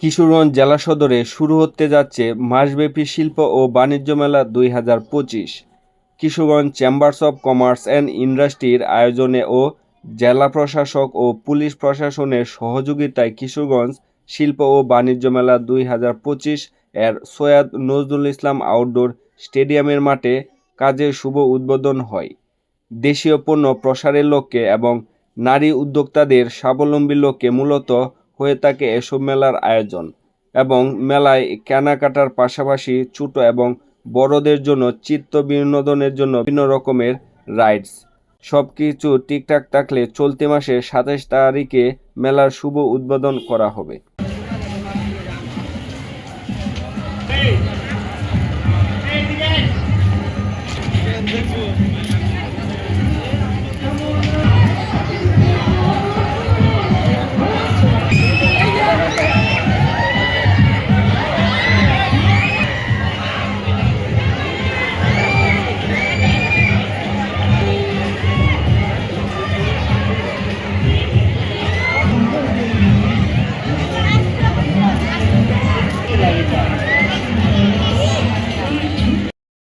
কিশোরগঞ্জ জেলা সদরে শুরু হতে যাচ্ছে মাসব্যাপী শিল্প ও বাণিজ্য মেলা দুই হাজার পঁচিশ। Kishoreganj chambers of commerce and ইন্ডাস্ট্রির আয়োজনে ও জেলা প্রশাসক ও পুলিশ প্রশাসনের সহযোগিতায় কিশোরগঞ্জ শিল্প ও বাণিজ্য মেলা দুই হাজার পঁচিশ এর সৈয়দ নজরুল ইসলাম আউটডোর স্টেডিয়ামের মাঠে কাজের শুভ উদ্বোধন হয়। দেশীয় পণ্য প্রসারের লক্ষ্যে এবং নারী উদ্যোক্তাদের স্বাবলম্বীর লক্ষ্যে মূলত হয়ে থাকে এসব মেলার আয়োজন এবং মেলায় কেনাকাটার পাশাপাশি ছোট এবং বড়দের জন্য চিত্ত বিনোদনের জন্য বিভিন্ন রকমের রাইডস সব কিছু ঠিকঠাক থাকলে চলতি মাসে সাতাশ তারিখে মেলার শুভ উদ্বোধন করা হবে hey, hey.